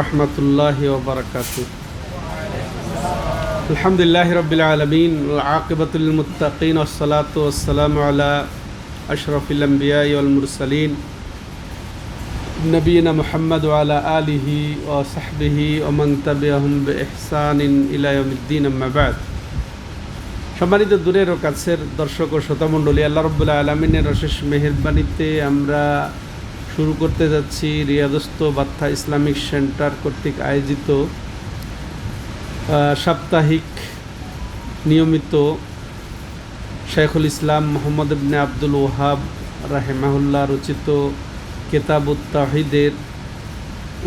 রহমতুল্লাহ ওবরাকাত আলহামদুলিল্লাহ রবিল আলমিন আকিবতুল মুতাকিন ওসলাত ওসালাম আলা আশরফিলাম্বিয়ালমুরসালিন নবীনা ও সাহবিহি ওমন তবিহম এহসান ইলায়মদ্দিন আহমাবাদ সম্মানিত দূরের ও কাছের দর্শক ও শ্রোতামণ্ডলী, আল্লাহ রবুল্লাহ আলমিনের অশেষ মেহরবানিতে আমরা শুরু করতে যাচ্ছি রিয়াদস্ত বার্থা ইসলামিক সেন্টার কর্তৃক আয়োজিত সাপ্তাহিক নিয়মিত শেখুল ইসলাম মোহাম্মদ ইবনে আব্দুল ওহাব রাহেমাহুল্লাহ রচিত কেতাবুত তাহিদের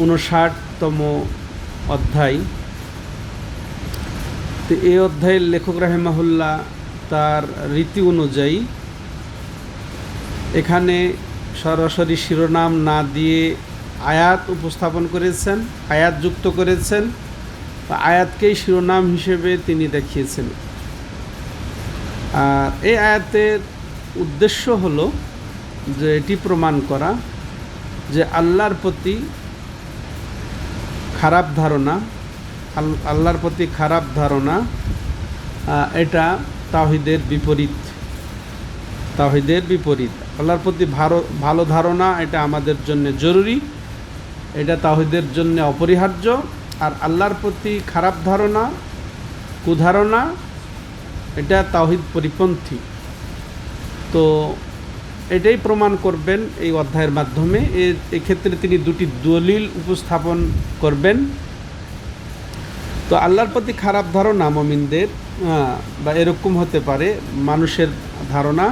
উনষাটতম অধ্যায়। তো এই অধ্যায়ের লেখক রাহেমাহুল্লাহ তার রীতি অনুযায়ী এখানে সরাসরি শিরোনাম না দিয়ে আয়াত উপস্থাপন করেছেন, আয়াত যুক্ত করেছেন। আয়াতকেই শিরোনাম হিসেবে তিনি দেখিয়েছেন। আর এই আয়াতের উদ্দেশ্য হলো যে এটি প্রমাণ করা যে আল্লাহর প্রতি খারাপ ধারণা আল্লাহর প্রতি খারাপ ধারণা এটা তাহিদের বিপরীত। তাহিদের বিপরীত। আল্লাহর প্রতি ভালো ভালো ধারণা, এটা আমাদের জন্য জরুরি। এটা তাহিদের জন্য অপরিহার্য। আর আল্লাহর প্রতি খারাপ ধারণা, কুধারণা, এটা তাহিদ পরিপন্থী। তো এটাই প্রমাণ করবেন এই অধ্যায়ের মাধ্যমে। এক্ষেত্রে তিনি দুটি দলিল উপস্থাপন করবেন। তো আল্লাহর প্রতি খারাপ ধারণা মমিনদের বা এরকম হতে পারে মানুষের ধারণা।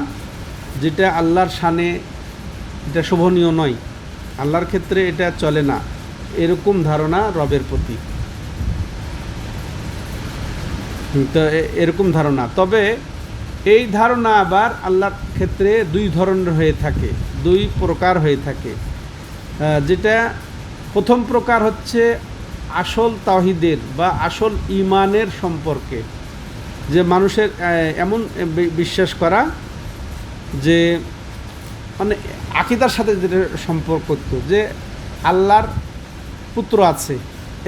যেটা আল্লাহর শানে এটা শোভনীয় নয়। আল্লাহর ক্ষেত্রে এটা চলে না। এরকম ধারণা রবের প্রতি। তো এরকম ধারণা। তবে এই ধারণা আবার আল্লাহর ক্ষেত্রে দুই ধরনের হয়ে থাকে, দুই প্রকার হয়ে থাকে। যেটা প্রথম প্রকার হচ্ছে আসল তাহিদের বা আসল ইমানের সম্পর্কে। যে মানুষের এমন বিশ্বাস করা যে মানে আকিদার সাথে যেটা সম্পর্ক করতো, যে আল্লাহর পুত্র আছে,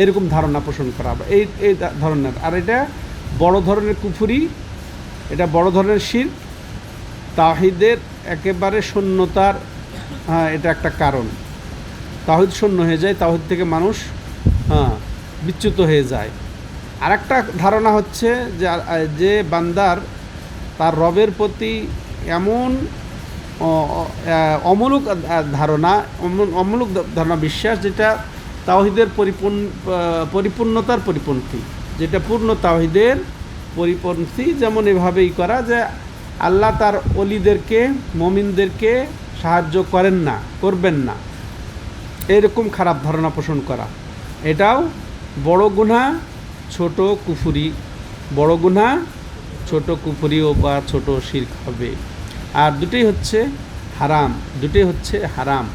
এরকম ধারণা পোষণ করা বা এই এই ধরনের। আর এটা বড় ধরনের কুফুরি, এটা বড় ধরনের শির তাহিদের একেবারে শূন্যতার হ্যাঁ এটা একটা কারণ। তাহিদ শূন্য হয়ে যায় তাহিদ থেকে মানুষ হ্যাঁ বিচ্যুত হয়ে যায়। আর একটা ধারণা হচ্ছে যে যে বান্দার তার রবের প্রতি এমন অমূলক ধারণা, অমূল- অমূলক ধারণা বিশ্বাস যেটা তাওহিদের পরিপূর্ণ পরিপূর্ণতার পরিপন্থী। যেটা পূর্ণ তাওহিদের পরিপন্থী, যেমন এভাবেই করা যে আল্লাহ তার অলিদেরকে, মমিনদেরকে সাহায্য করেন না, করবেন না। এরকম খারাপ ধারণা পোষণ করা। এটাও বড় গুণা, ছোট কুফুরি। বড় গুণা, ছোট কুফুরিও বা ছোট শির্ক হবে। আর দুটোই হচ্ছে হারাম, দুটোই হচ্ছে হারাম।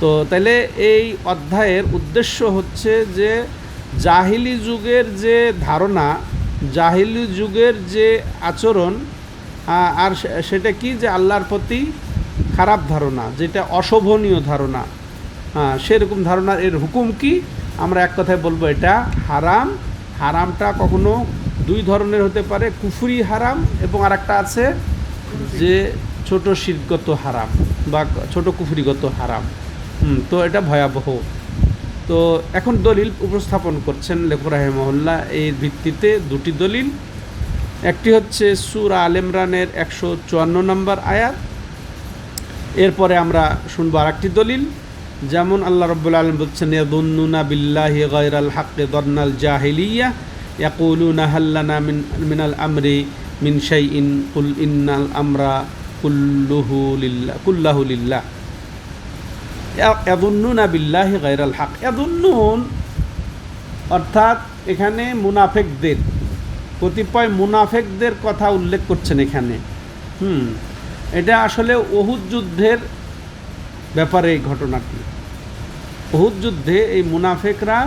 তো তাহলে এই অধ্যায়ের উদ্দেশ্য হচ্ছে যে জাহিলি যুগের যে ধারণা, জাহিলি যুগের যে আচরণ আর সেটা কি যে আল্লাহর প্রতি খারাপ ধারণা, যেটা অশোভনীয় ধারণা হ্যাঁ সেরকম ধারণার এর হুকুম কি? আমরা এক কথায় বলব এটা হারাম। হারামটা কখনো দুই ধরনের হতে পারে, কুফুরি হারাম এবং আরেকটা আছে যে ছোট শিরগত হারাম বা ছোট কুফুরিগত হারাম। তো এটা ভয়াবহ। তো এখন দলিল উপস্থাপন করছেন লেখক রাহেমহল্লা এর ভিত্তিতে দুটি দলিল। একটি হচ্ছে সুর আল ইমরানের একশো চুয়ান্ন নম্বর আয়াত। এরপরে আমরা শুনব আরেকটি দলিল। যেমন আল্লাহ রব্বুল আলম বলছেন, ইয়াদুন্নুনা বিল্লাহি গায়রাল হাক্কে দন্নাল জাহিলিয়া, ইয়াকুলুনা হাল্লানা মিন, মিনাল আমরি মিন শাইইন কুল ইন্নাল আমরা কুল্লুহু লিল্লাহ কুল্লাহু লিল্লাহ ইয়াদুন্নুনা বিল্লাহি গায়রাল হাক। ইয়াদুন্নুন অর্থাৎ এখানে মুনাফেকদের, কতিপয় মুনাফেকদের কথা উল্লেখ করছেন এখানে। হুম, এটা আসলে ওহুদ যুদ্ধের ব্যাপারে এই ঘটনাটি। ওহুদ যুদ্ধে এই মুনাফেকরা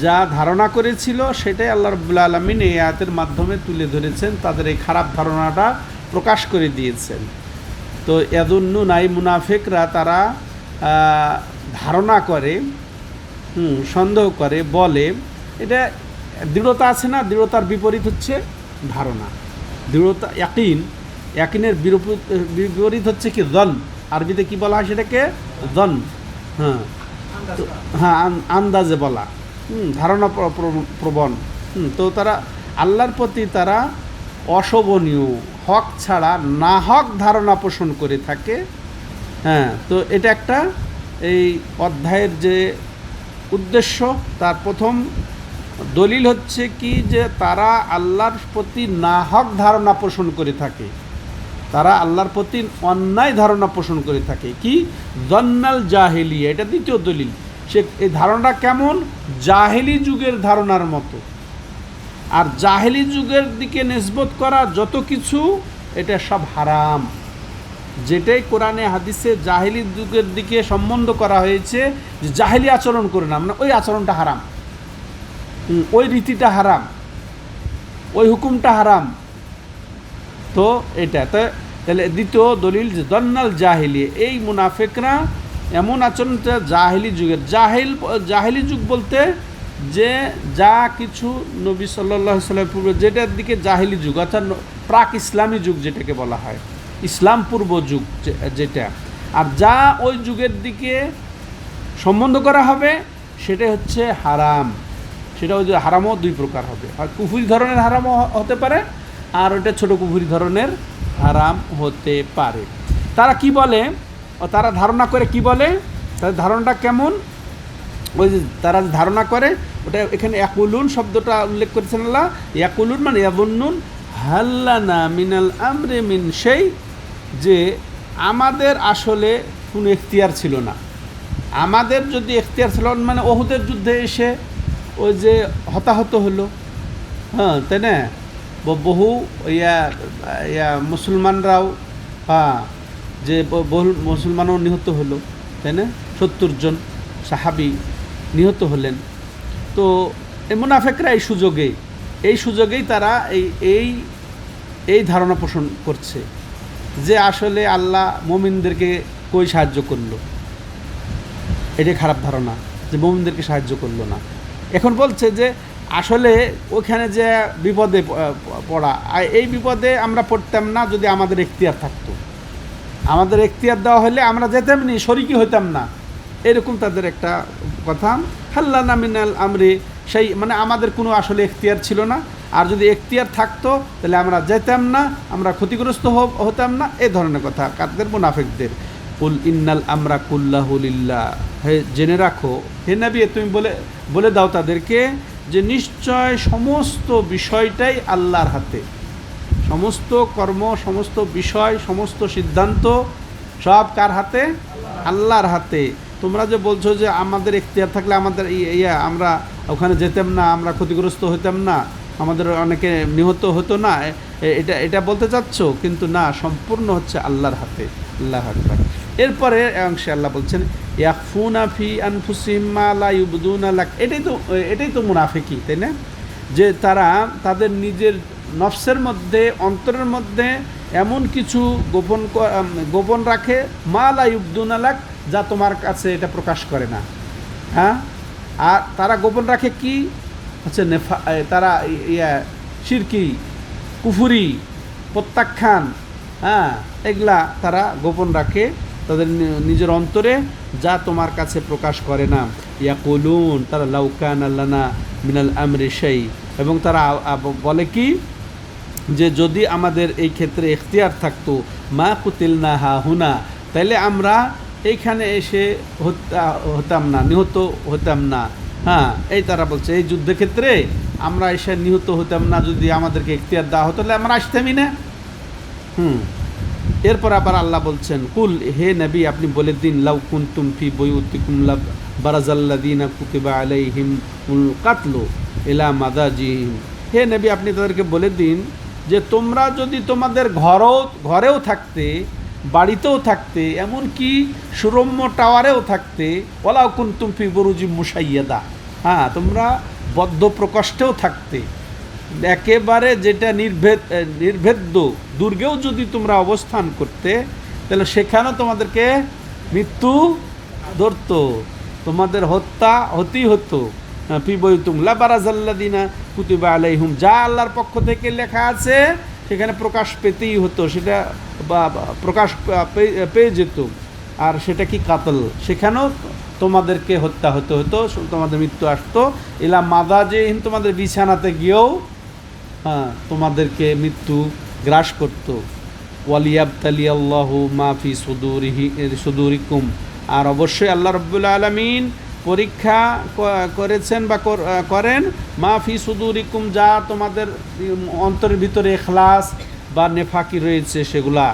যা ধারণা করেছিল, সেটাই আল্লাহ রবুল্লা আলমিন এই আয়াতের মাধ্যমে তুলে ধরেছেন, তাদের এই খারাপ ধারণাটা প্রকাশ করে দিয়েছেন। তো এদুন্নু নাই মুনাফেকরা তারা ধারণা করে, হুম, সন্দেহ করে, বলে, এটা দৃঢ়তা আছে না? দৃঢ়তার বিপরীত হচ্ছে ধারণা। দৃঢ়তা ইয়াকিনের বিরপ- বিপরীত হচ্ছে কি? দন। আরবিতে কি বলা হয় সেটাকে? দন। হ্যাঁ। হ্যাঁ আন্দাজে বলা। ধারণা প্র- প্র- প্রবণ। তো তারা আল্লাহর প্রতি তারা অশোভনীয়। হক ছাড়া না হক ধারণা পোষণ করে থাকে। হ্যাঁ তো এটা একটা এই অধ্যায়ের যে উদ্দেশ্য, তার প্রথম দলিল হচ্ছে কি যে তারা আল্লাহর প্রতি না হক ধারণা পোষণ করে থাকে। তারা আল্লাহর প্রতি অন্যায় ধারণা পোষণ করে থাকে। কি? জন্নাল জাহেলি এটা দ্বিতীয় দলিল। সে এই ধারণা কেমন? জাহেলি যুগের ধারণার মতো। আর জাহেলি যুগের দিকে নিসবত করা যত কিছু, এটা সব হারাম। যেটাই কোরআনে, হাদিসে জাহেলি যুগের দিকে সম্বন্ধ করা হয়েছে যে জাহেলি আচরণ করে না মানে ওই আচরণটা হারাম। ওই রীতিটা হারাম। ওই হুকুমটা হারাম। তো এটা তাহলে দ্বিতীয় দলিল যে দন্নাল জাহিলি, এই মুনাফেকরা এমন আচরণটা জাহিলি যুগের জাহেল, জাহেলি যুগ বলতে যে যা কিছু নবী সাল্লাহ সাল্লাম পূর্বে, যেটার দিকে জাহেলি যুগ, অর্থাৎ প্রাক ইসলামী যুগ যেটাকে বলা হয়, ইসলাম পূর্ব যুগ যেটা। আর যা ওই যুগের দিকে সম্বন্ধ করা হবে সেটা হচ্ছে হারাম। সেটা ওই হারামও দুই প্রকার হবে। আর কুফুরি ধরনের হারামও হতে পারে, আর ওটা ছোট কুফুরি ধরনের হারাম হতে পারে। তারা কি বলে? তারা ধারণা করে কি বলে? তাদের ধারণাটা কেমন? ওই যে তারা ধারণা করে, ওটা এখানে একুলুন শব্দটা উল্লেখ করেছেন আল্লাহ। একুলুন মানে ইয়াবুন্নুন হাল্লানা মিনাল আমরে মিন সেই যে আমাদের আসলে কোনো এখতিয়ার ছিল না। আমাদের যদি এখতিয়ার ছিল মানে ওহুদের যুদ্ধে এসে ওই যে হতাহত হলো। হ্যাঁ তাই না? বহু ইয়া ইয়া মুসলমানরাও হ্যাঁ যে বহু মুসলমানও নিহত হলো, তাই না? সত্তর জন সাহাবি নিহত হলেন। তো মুনাফেকরা এই সুযোগে, এই সুযোগেই তারা এই এই এই ধারণা পোষণ করছে যে আসলে আল্লাহ মোমিনদেরকে কই সাহায্য করল? এটাই খারাপ ধারণা যে মোমিনদেরকে সাহায্য করল না। এখন বলছে যে আসলে ওখানে যে বিপদে পড়া এই বিপদে আমরা পড়তাম না যদি আমাদের এখতিয়ার থাকতো। আমাদের এখতিয়ার দেওয়া হলে আমরা যেতাম নি শরিকি হইতাম না। এরকম তাদের একটা কথা। হাল্লা নামিনাল আমরে, সেই মানে আমাদের কোনো আসলে এখতিয়ার ছিল না। আর যদি এখতিয়ার থাকতো, তাহলে আমরা যেতাম না, আমরা ক্ষতিগ্রস্ত হতাম না, এ ধরনের কথা। কাদের মুনাফেকদের? কুল ইন্নাল আমরা কুল্লাহুলিল্লাহ হে, জেনে রাখো, হে নাবি, তুমি বলে বলে দাও তাদেরকে যে নিশ্চয় সমস্ত বিষয়টাই আল্লাহর হাতে। সমস্ত কর্ম, সমস্ত বিষয়, সমস্ত সিদ্ধান্ত সব কার হাতে? আল্লাহর হাতে। তোমরা যে বলছো যে আমাদের এখতিয়ার থাকলে আমাদের ইয়া, আমরা ওখানে যেতাম না, আমরা ক্ষতিগ্রস্ত হতাম না, আমাদের অনেকে নিহত হতো না এটা এটা বলতে চাচ্ছ? কিন্তু না, সম্পূর্ণ হচ্ছে আল্লাহর হাতে। আল্লাহ আকবার। এরপরে অংশে আল্লাহ বলছেন ইয়াকফুনা ফি আনফুসিহিম মা লা ইউবদুনা লাক। এটাই তো এটাই তো মুনাফিকি, তাই না? যে তারা তাদের নিজের নফসের মধ্যে, অন্তরের মধ্যে এমন কিছু গোপন গোপন রাখে মালা ইবদুন আলাক যা তোমার কাছে এটা প্রকাশ করে না। হ্যাঁ? আর তারা গোপন রাখে কি? হচ্ছে নেফা তারা ইয়া শিরকি কুফুরি, প্রত্যাখ্যান হ্যাঁ? এগুলা তারা গোপন রাখে তাদের নিজের অন্তরে, যা তোমার কাছে প্রকাশ করে না। ইয়া কলুন তারা লাউকান আল্লানা মিনাল আমরে সেই এবং তারা বলে কি? যে যদি আমাদের এই ক্ষেত্রে এখতিয়ার থাকতো, মা কুতিল না হা হুনা তাহলে আমরা এইখানে এসে হত্যা- হতাম না, নিহত হতাম না। হ্যাঁ এই তারা বলছে, এই যুদ্ধক্ষেত্রে আমরা এসে নিহত হতাম না, যদি আমাদেরকে এখতিয়ার দেওয়া হতো, তাহলে আমরা আসতামই না। হুম। এরপর আবার আল্লাহ বলছেন, কুল, হে নবী, আপনি বলে দিন, লাউ কুনতুম ফি বইউতিকুম লাব বারাজাল্লাদিনা কুতিবা আলাইহিম উল এলা মাদাজিহিম। হে নবী, আপনি তাদেরকে বলে দিন যে তোমরা যদি তোমাদের ঘরও, ঘরেও থাকতে, বাড়িতেও থাকতে, এমনকি সুরম্য টাওয়ারেও থাকতে ওলাউ কুনতুম ফি বরুজি মুসাইয়াদা হ্যাঁ তোমরা বদ্ধ প্রকষ্টেও থাকতে। একেবারে যেটা নির্ভেদ নির্ভেদ্য, দুর্গেও যদি তোমরা অবস্থান করতে, তাহলে সেখানেও তোমাদেরকে মৃত্যু ধরতো। তোমাদের হত্যা হতেই হতো। পিবইতুম লাবারাজাল্লাদিনা কুতিবা আলাইহুম। যা আল্লাহর পক্ষ থেকে লেখা আছে, সেখানে প্রকাশ পেতেই হতো, সেটা বা প্রকাশ পেয়ে যেত। আর সেটা কি কাতল? সেখানেও তোমাদেরকে হত্যা হতে হতো তোমাদের মৃত্যু আসতো। এলা মাদা যে তোমাদের বিছানাতে গিয়েও হ্যাঁ তোমাদেরকে মৃত্যু গ্রাস করত। ওয়ালিয়াবতালি আল্লাহ মাফি সুদুরিহি, সুদুরিকুম। আর অবশ্যই আল্লাহ রব্বুল্লা আলমিন পরীক্ষা করেছেন বা করেন মাফি সুদুরিকুম যা তোমাদের অন্তরের ভিতরে এখলাস বা নেফাকি রয়েছে সেগুলা।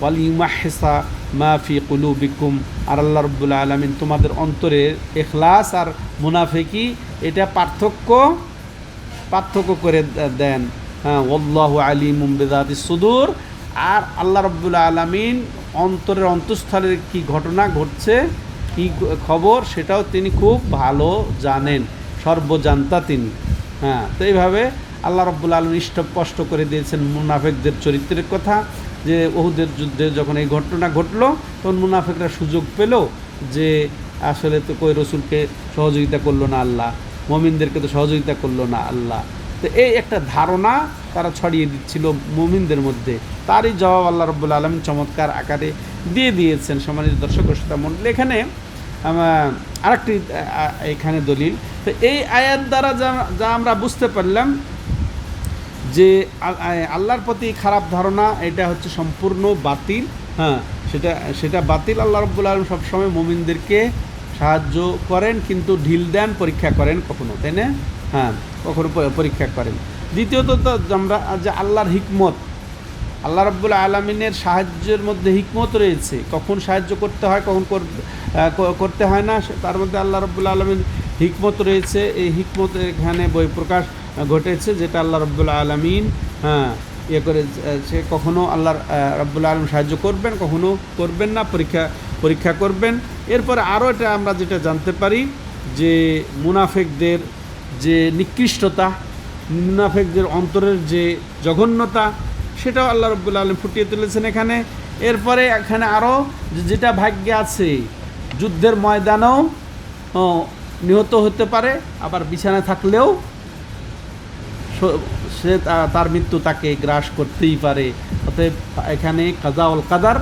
ওয়ালিমাহেসা মাফি কুলুবিকুম। আর আল্লাহ রব্বুল্লা আলমিন তোমাদের অন্তরে এখলাস আর মুনাফেকি এটা পার্থক্য পার্থক্য করে দেন। হ্যাঁ ওল্লাহ আলী মুম্বেদাতি সুদূর। আর আল্লাহ রব্বুল আলমিন অন্তরের অন্তঃস্থলের কি ঘটনা ঘটছে? কি খবর সেটাও তিনি খুব ভালো জানেন, সর্বজান্তা তিনি। হ্যাঁ তো এইভাবে আল্লাহ রব্বুল আলম স্পষ্ট করে দিয়েছেন মুনাফেকদের চরিত্রের কথা, যে ওহুদের যুদ্ধে যখন এই ঘটনা ঘটলো, তখন মুনাফেকরা সুযোগ পেল যে আসলে তো কই রসুলকে সহযোগিতা করল না আল্লাহ, মমিনদেরকে তো সহযোগিতা করল না আল্লাহ। তো এই একটা ধারণা তারা ছড়িয়ে দিচ্ছিল মমিনদের মধ্যে। তারই জবাব আল্লাহ রব্বুল আলম চমৎকার আকারে দিয়ে দিয়েছেন সম্মানিত দর্শক শ্রোতা মণ্ডলী। এখানে আরেকটি এখানে দলিল। তো এই আয়াত দ্বারা যা যা আমরা বুঝতে পারলাম যে আল্লাহর প্রতি খারাপ ধারণা, এটা হচ্ছে সম্পূর্ণ বাতিল হ্যাঁ সেটা সেটা বাতিল। আল্লাহ রব্বুল আলম সবসময় মোমিনদেরকে সাহায্য করেন, কিন্তু ঢিল দেন, পরীক্ষা করেন কখনো, তাই না? হ্যাঁ কখনো পরীক্ষা করেন। দ্বিতীয়ত তো আমরা, যে আল্লাহর হিকমত আল্লাহ রব্বুল আলমিনের সাহায্যের মধ্যে হিকমত রয়েছে। কখন সাহায্য করতে হয়, কখন কর- করতে হয় না তার মধ্যে আল্লাহ রব্বুল আলমিন হিকমত রয়েছে। এই হিকমত এখানে বই প্রকাশ ঘটেছে, যেটা আল্লাহ রব্বুল আলমিন হ্যাঁ ইয়ে করে সে কখনও আল্লাহ রব্বুল আলম সাহায্য করবেন কখনও করবেন না, পরীক্ষা পরীক্ষা করবেন। এরপরে আরও এটা আমরা যেটা জানতে পারি, যে মুনাফেকদের যে নিকৃষ্টতা, মুনাফেকদের অন্তরের যে জঘন্যতা সেটাও আল্লাহ রব্বুল আলম ফুটিয়ে তুলেছেন এখানে। এরপরে এখানে আরও যেটা ভাগ্যে আছে, যুদ্ধের ময়দানেও নিহত হতে পারে, আবার বিছানায় থাকলেও সে তার মৃত্যু তাকে গ্রাস করতেই পারে। অতএব এখানে কাজাউল কাদার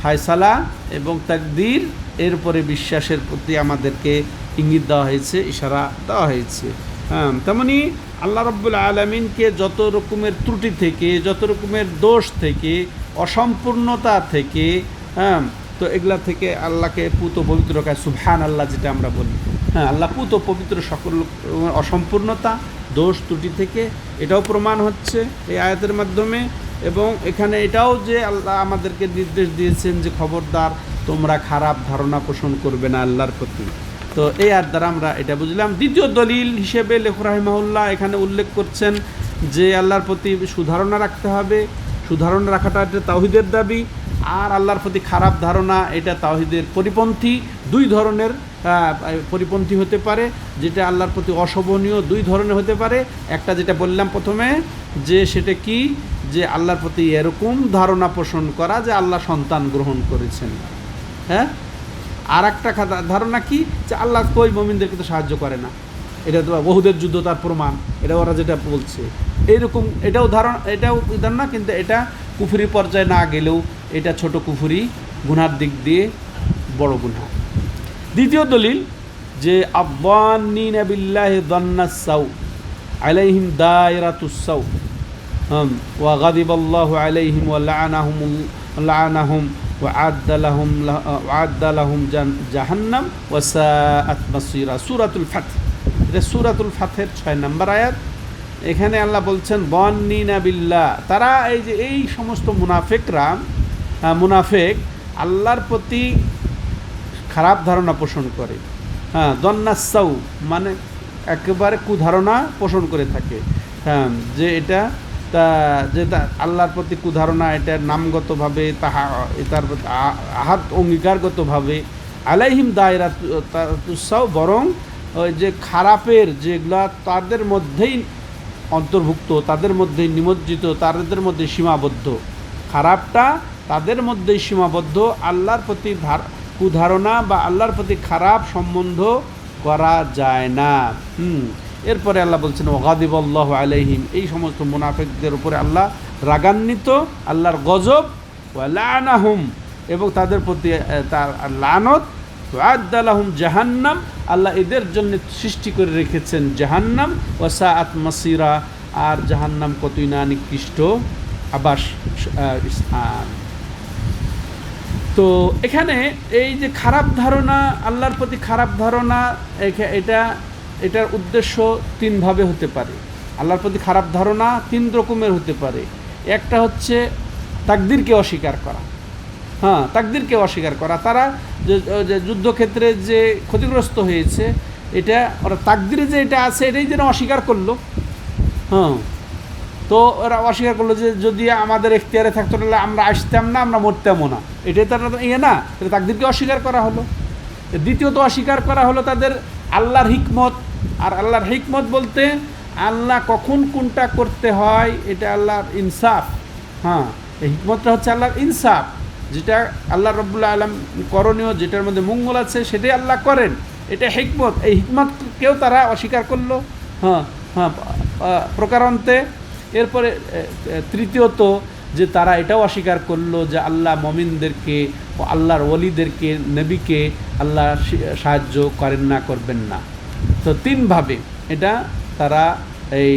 ফায়সালা এবং তাকদির, এরপরে বিশ্বাসের প্রতি আমাদেরকে ইঙ্গিত দেওয়া হয়েছে, ইশারা দেওয়া হয়েছে। হ্যাঁ তেমনি আল্লাহ রব্বুল আলমিনকে যত রকমের ত্রুটি থেকে, যত রকমের দোষ থেকে, অসম্পূর্ণতা থেকে হ্যাঁ তো এগুলা থেকে আল্লাহকে পুত পবিত্র রাখায় সুবহান আল্লাহ যেটা আমরা বলি। হ্যাঁ আল্লাহ পুত পবিত্র সকল অসম্পূর্ণতা, দোষ, ত্রুটি থেকে, এটাও প্রমাণ হচ্ছে এই আয়াতের মাধ্যমে এবং এখানে এটাও যে আল্লাহ আমাদেরকে নির্দেশ দিয়েছেন যে খবরদার, তোমরা খারাপ ধারণা পোষণ করবে না আল্লাহর প্রতি। তো এই আর দ্বারা আমরা এটা বুঝলাম। দ্বিতীয় দলিল হিসেবে লেখক রাহিমাহুল্লাহ এখানে উল্লেখ করছেন যে আল্লাহর প্রতি সুধারণা রাখতে হবে। সুধারণা রাখাটা একটা তাওহিদের দাবি আর আল্লাহর প্রতি খারাপ ধারণা এটা তাওহিদের পরিপন্থী। দুই ধরনের পরিপন্থী হতে পারে, যেটা আল্লাহর প্রতি অশোভনীয় দুই ধরনের হতে পারে। একটা যেটা বললাম প্রথমে, যে সেটা কি? যে আল্লাহর প্রতি এরকম ধারণা পোষণ করা যে আল্লাহ সন্তান গ্রহণ করেছেন। হ্যাঁ? আর একটা ধারণা কি? যে আল্লাহ কই মমিনদেরকে তো সাহায্য করে না। এটা তো বহুদের যুদ্ধ, তার প্রমাণ। এটা ওরা যেটা বলছে। এইরকম এটাও ধারণা এটাও ধারণা কিন্তু এটা কুফুরি পর্যায়ে না গেলেও এটা ছোট কুফুরি, গুনার দিক দিয়ে বড় গুনা দ্বিতীয় দলিল, যে আব্বানিন সাউ, আলাইহিম দায়রাতুসাউ ওয়া গাদিবাল্লাহু আলাইহিম ওয়া লানাহুম লানাহুম ওয়াদ্দালাহুম ওয়াদ্দালাহুম জাহান্নাম ওয়াসাআত মাসিরা সূরাতুল ফাতহ। এটা সূরাতুল ফাতহের 6 নম্বর আয়াত। এখানে আল্লাহ বলছেন, বন্নিনা বিল্লাহ। তারা এই যে এই সমস্ত মুনাফেকরা মুনাফেক আল্লাহর প্রতি খারাপ ধারণা পোষণ করে। হ্যাঁ দন্নাসাউ মানে একেবারে কুধারণা পোষণ করে থাকে। হ্যাঁ যে এটা তা যে আল্লাহর প্রতি কুধারণা, এটা নামগতভাবে, তাহা তার প্রতি আহাত অঙ্গীকারগতভাবে আলাইহিম দায়রা তুসাও বরং ওই যে খারাপের যেগুলা তাদের মধ্যেই অন্তর্ভুক্ত, তাদের মধ্যেই নিমজ্জিত, তাদের মধ্যে সীমাবদ্ধ। খারাপটা তাদের মধ্যেই সীমাবদ্ধ, আল্লাহর প্রতি ধার, কুধারণা বা আল্লাহর প্রতি খারাপ সম্বন্ধ করা যায় না। হুম। এরপরে আল্লাহ বলছেন ওগাদিবল্লাহ আলাইহিম। এই সমস্ত মুনাফেকদের উপরে আল্লাহ রাগান্বিত, আল্লাহর গজব লানাহুম। এবং তাদের প্রতি তার লানত আদালাহুম জাহান্নাম। আল্লাহ এদের জন্য সৃষ্টি করে রেখেছেন জাহান্নাম ওসা আত মাসিরা। আর জাহান্নাম কতই না নিকৃষ্ট আবাস স্থান। তো এখানে এই যে খারাপ ধারণা, আল্লাহর প্রতি খারাপ ধারণা এটা এটার উদ্দেশ্য তিনভাবে হতে পারে। আল্লাহর প্রতি খারাপ ধারণা তিন রকমের হতে পারে। একটা হচ্ছে তাকদিরকে অস্বীকার করা। হ্যাঁ তাকদিরকে অস্বীকার করা। তারা যে যুদ্ধক্ষেত্রে যে ক্ষতিগ্রস্ত হয়েছে, এটা ওরা তাকদিরে যে এটা আছে, এটাই যেন অস্বীকার করল। হ্যাঁ তো ওরা অস্বীকার করল যে যদি আমাদের এখতিয়ারে থাকতো, তাহলে আমরা আসতাম না, আমরা মরতামও না। এটাই তারা ইয়ে না তাকদিরকে অস্বীকার করা হলো। দ্বিতীয়ত অস্বীকার করা হলো তাদের আল্লাহর হিকমত আর আল্লাহর হিকমত বলতে আল্লাহ কখন কোনটা করতে হয়, এটা আল্লাহর ইনসাফ। হ্যাঁ এই হিকমতটা হচ্ছে আল্লাহর ইনসাফ। যেটা আল্লাহ রব্বুল্লাহ আলম করণীয়, যেটার মধ্যে মঙ্গল আছে, সেটাই আল্লাহ করেন। এটা হিকমত। এই হিকমতকেও তারা অস্বীকার করল। হ্যাঁ হ্যাঁ প্রকারান্তে। এরপরে তৃতীয়ত যে তারা এটাও অস্বীকার করল যে আল্লাহ মমিনদেরকে আল্লাহর ওলিদেরকে, নবীকে আল্লাহ সাহায্য করেন না, করবেন না। তো তিনভাবে এটা তারা এই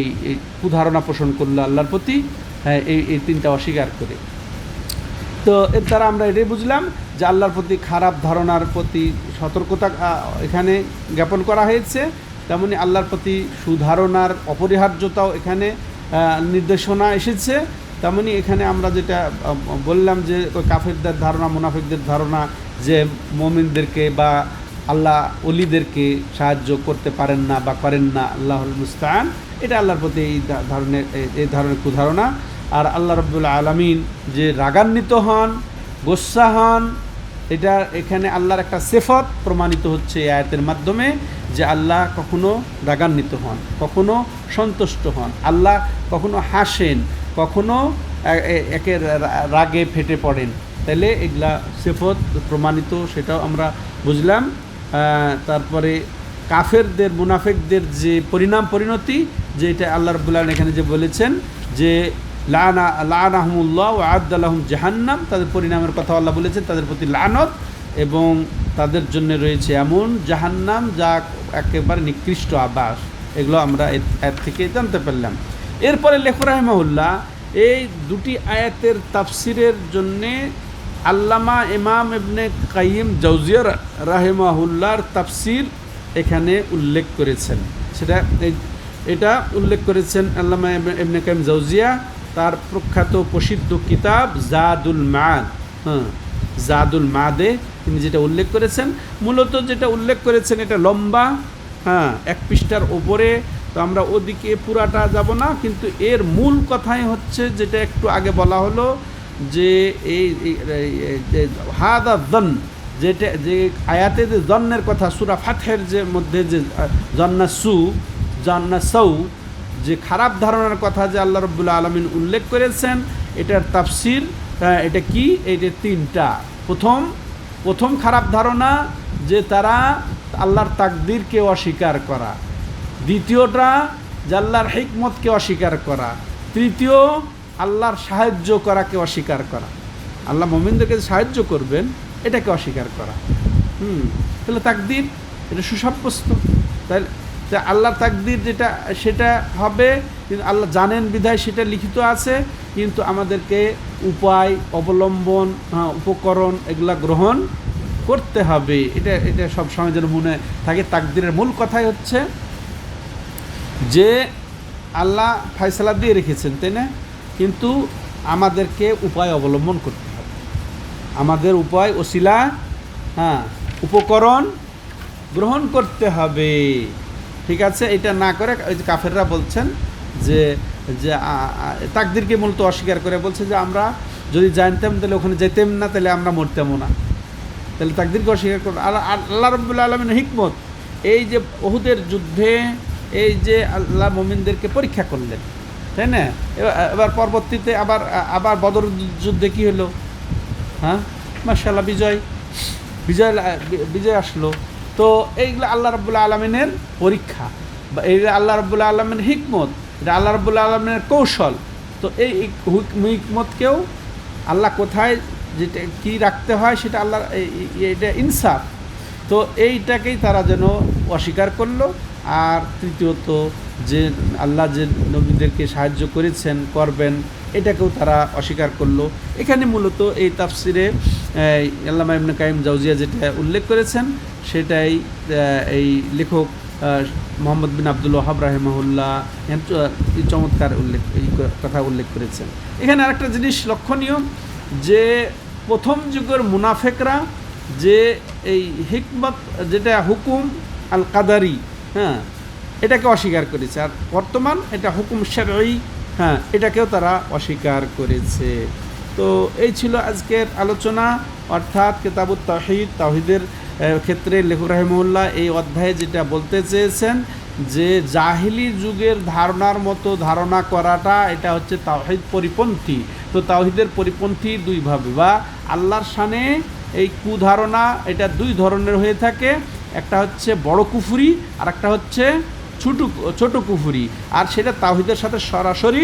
কুধারণা পোষণ করল আল্লাহর প্রতি হ্যাঁ এই এই তিনটা অস্বীকার করে। তো এর দ্বারা আমরা এটাই বুঝলাম যে আল্লাহর প্রতি খারাপ ধারণার প্রতি সতর্কতা এখানে জ্ঞাপন করা হয়েছে। তেমনি আল্লাহর প্রতি সুধারণার অপরিহার্যতাও এখানে নির্দেশনা এসেছে। তেমনি এখানে আমরা যেটা বললাম যে কাফেরদের ধারণা, মুনাফিকদের ধারণা যে মমিনদেরকে বা আল্লাহ অলিদেরকে সাহায্য করতে পারেন না বা করেন না আল্লাহুল মুস্তান এটা আল্লাহর প্রতি এই ধরনের, এই- ধরনের কুধারণা। আর আল্লাহ রব্বুল্লা আলমিন যে রাগান্বিত হন, গোসা হন, এটা এখানে আল্লাহর একটা সেফত প্রমাণিত হচ্ছে এই আয়াতের মাধ্যমে যে আল্লাহ কখনো রাগান্বিত হন, কখনো সন্তুষ্ট হন। আল্লাহ কখনো হাসেন, কখনো একে রাগে ফেটে পড়েন। তাহলে এগুলা সেফত প্রমাণিত, সেটাও আমরা বুঝলাম। তারপরে কাফেরদের, মুনাফেকদের যে পরিণাম, পরিণতি, যে এটা আল্লাহ রবুল্লাহ এখানে যে বলেছেন যে লানা, লানাহমুল্লাহ ও আদালাহম জাহান্নাম, তাদের পরিণামের কথা আল্লাহ বলেছেন, তাদের প্রতি লানত এবং তাদের জন্য রয়েছে এমন জাহান্নাম যা একেবারে নিকৃষ্ট আবাস। এগুলো আমরা এর থেকে জানতে পারলাম। এরপরে লেখ রাহেমাউল্লাহ এই দুটি আয়াতের তাফসিরের জন্যে আল্লামা ইমাম ইবনে কাইম জৌজিয়া রাহেমাহুল্লার তাফসির এখানে উল্লেখ করেছেন। সেটা এটা উল্লেখ করেছেন আল্লামা ইব- ইবনে কাইম জৌজিয়া তার প্রখ্যাত প্রসিদ্ধ কিতাব জাদুল মাদ হ্যাঁ জাদুল মাদে তিনি যেটা উল্লেখ করেছেন, মূলত যেটা উল্লেখ করেছেন এটা লম্বা হ্যাঁ এক পৃষ্ঠার ওপরে। তো আমরা ওদিকে পুরাটা যাব না, কিন্তু এর মূল কথাই হচ্ছে যেটা একটু আগে বলা হলো যে এই হাদা দন যেটা, যে আয়াতে যে জন্নের কথা, সুরা ফাথের যে মধ্যে যে জন্না সু জন্না সৌ যে খারাপ ধারণার কথা যে আল্লাহ রব্বুল্লা আলমিন উল্লেখ করেছেন, এটার তাফসির এটা কি? এটা তিনটা। প্রথম প্রথম খারাপ ধারণা যে তারা আল্লাহর তাকদিরকে অস্বীকার করা। দ্বিতীয়টা, যে আল্লাহর হিকমতকে অস্বীকার করা। তৃতীয় আল্লাহর সাহায্য করাকে অস্বীকার করা। আল্লাহ মোমিনদেরকে সাহায্য করবেন এটাকে অস্বীকার করা। হুম তাহলে তাকদির এটা সুসাব্যস্ত। তাহলে আল্লাহর তাকদির যেটা সেটা হবে কিন্তু আল্লাহ জানেন বিধায় সেটা লিখিত আছে কিন্তু আমাদেরকে উপায় অবলম্বন হ্যাঁ, উপকরণ এগুলা গ্রহণ করতে হবে। এটা এটা সব সময় যেন মনে থাকে। তাকদিরের মূল কথাই হচ্ছে যে আল্লাহ ফয়সালা দিয়ে রেখেছেন তাই না? কিন্তু আমাদেরকে উপায় অবলম্বন করতে হবে। আমাদের উপায় ওসিলা হ্যাঁ উপকরণ গ্রহণ করতে হবে। ঠিক আছে? এটা না করে ওই যে কাফেররা বলছেন যে যে তাকদিরকে মূলত অস্বীকার করে বলছে যে, আমরা যদি জানতাম তাহলে ওখানে যেতাম না, তাহলে আমরা মরতামও না। তাহলে তাকদিরকে অস্বীকার করব আল্লাহ রব্বুল্লা আলমিনের হিকমত। এই যে ওহুদের যুদ্ধে এই যে আল্লাহ মোমিনদেরকে পরীক্ষা করলেন তাই না? এবার পরবর্তীতে আবার আবার বদর যুদ্ধে কি হলো? হ্যাঁ? মার্শাল্লাহ বিজয়। বিজয় বিজয় আসলো। তো এইগুলো আল্লাহ রব্বুল্লা আলমিনের পরীক্ষা। বা এই আল্লাহ রব্বুল্লা আলমিনের হিকমত। এটা আল্লাহ রব্বুল্লা আলমিনের কৌশল। তো এই হিকমতকেও আল্লাহ কোথায় যেটা, কী রাখতে হয় সেটা আল্লাহ এটা ইনসাফ। তো এইটাকেই তারা যেন অস্বীকার করল। আর তৃতীয়ত যে আল্লাহ যে নবীদেরকে সাহায্য করেছেন, করবেন, এটাকেও তারা অস্বীকার করল। এখানে মূলত এই তাফসিরে আল্লামা ইবনে কাইম জাউজিয়া যেটা উল্লেখ করেছেন, সেটাই এই লেখক মোহাম্মদ বিন আব্দুল ওহাব এই চমৎকার উল্লেখ, এই কথা উল্লেখ করেছেন। এখানে আরেকটা জিনিস লক্ষণীয় যে প্রথম যুগের মুনাফেকরা যে এই হিকমত, যেটা হুকুম আল কাদারি হ্যাঁ এটাকে অস্বীকার করেছে। আর বর্তমান এটা হুকুম শারঈ হ্যাঁ এটাকেও তারা অস্বীকার করেছে। তো এই ছিল আজকের আলোচনা। অর্থাৎ কেতাবুত তাহিদ তাহিদের ক্ষেত্রে লেখক রাহিমউল্লাহ এই অধ্যায়ে যেটা বলতে চেয়েছেন যে জাহিলি যুগের ধারণার মতো ধারণা করাটা এটা হচ্ছে তাওহিদ পরিপন্থী। তো তাওহিদের পরিপন্থী দুইভাবে বা আল্লাহর সানে এই কুধারণা এটা দুই ধরনের হয়ে থাকে। একটা হচ্ছে বড় কুফুরি আর একটা হচ্ছে ছোটো ছোটো কুফুরি। আর সেটা তাহিদের সাথে সরাসরি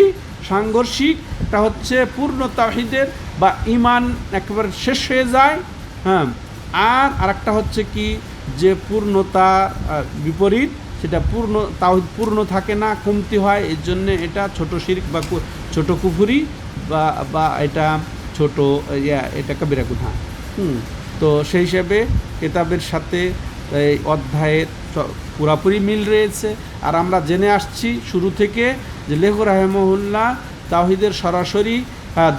সাংঘর্ষিক। একটা হচ্ছে পূর্ণ তাহিদের বা ইমান একেবারে শেষ হয়ে যায় হ্যাঁ। আর আরেকটা হচ্ছে কি যে পূর্ণতা বিপরীত, সেটা পূর্ণ, তাওহিদ পূর্ণ থাকে না, কমতি হয়। এর জন্যে এটা ছোট শির্ক বা ছোট কুফুরি বা বা এটা ছোট, ইয়া, এটা কবিরা গুনা হুম, তো সেই হিসাবে কেতাবের সাথে এই অধ্যায়ের পুরাপুরি মিল রয়েছে। আর আমরা জেনে আসছি শুরু থেকে যে লেখ রাহেমহুল্লাহ তাহিদের সরাসরি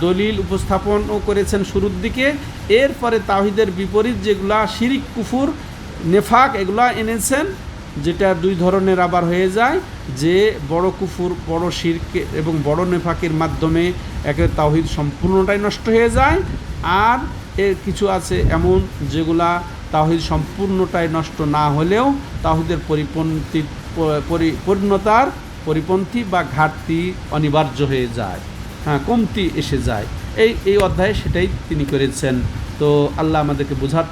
দলিল উপস্থাপনও করেছেন শুরুর দিকে। এরপরে তাহিদের বিপরীত যেগুলা শিরিক, কুফুর, নেফাক, এগুলা এনেছেন, যেটা দুই ধরনের আবার হয়ে যায়। যে বড় কুফুর, বড় শিরকে এবং বড় নেফাকের মাধ্যমে একে তাহিদ সম্পূর্ণটাই নষ্ট হয়ে যায়। আর এর কিছু আছে এমন যেগুলা তাওহিদ সম্পূর্ণটাই নষ্ট না হলেও তাওহিদের পরিপন্থী পরিপূর্ণতার পরিপন্থী বা ঘাটতি অনিবার্য হয়ে যায়। হ্যাঁ কমতি এসে যায়। এই এই অধ্যায়ে সেটাই তিনি করেছেন। তো আল্লাহ আমাদেরকে বোঝার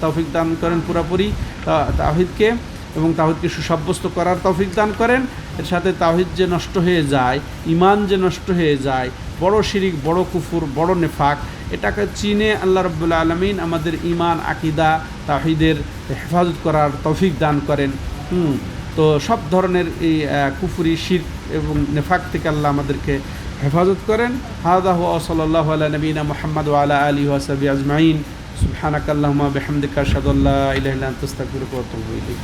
তৌফিক দান করেন পুরাপুরি, তা- তাওহিদকে এবং তাওহিদকে সুসাব্যস্ত করার তৌফিক দান করেন। এর সাথে তাওহিদ যে নষ্ট হয়ে যায় ইমান যে নষ্ট হয়ে যায়, বড় শিরিক, বড় কুফুর, বড় নেফাক এটাকে চিনে আল্লাহ রব্বুল্লা আলমিন আমাদের ইমান আকিদা তাহিদের হেফাজত করার তৌফিক দান করেন। হুম, তো সব ধরনের এই কুফুরি শির এবং নেফাক থেকে আল্লাহ আমাদেরকে হেফাজত করেন। হাদা হুয়া সাল্লাহ নবীনা মোহাম্মদ আলা আলী ওয়াসাবি আজমাইন। সুবহানাকাল্লাহুম্মা বিহামদিকা ওয়া আতুবু ইলাইক।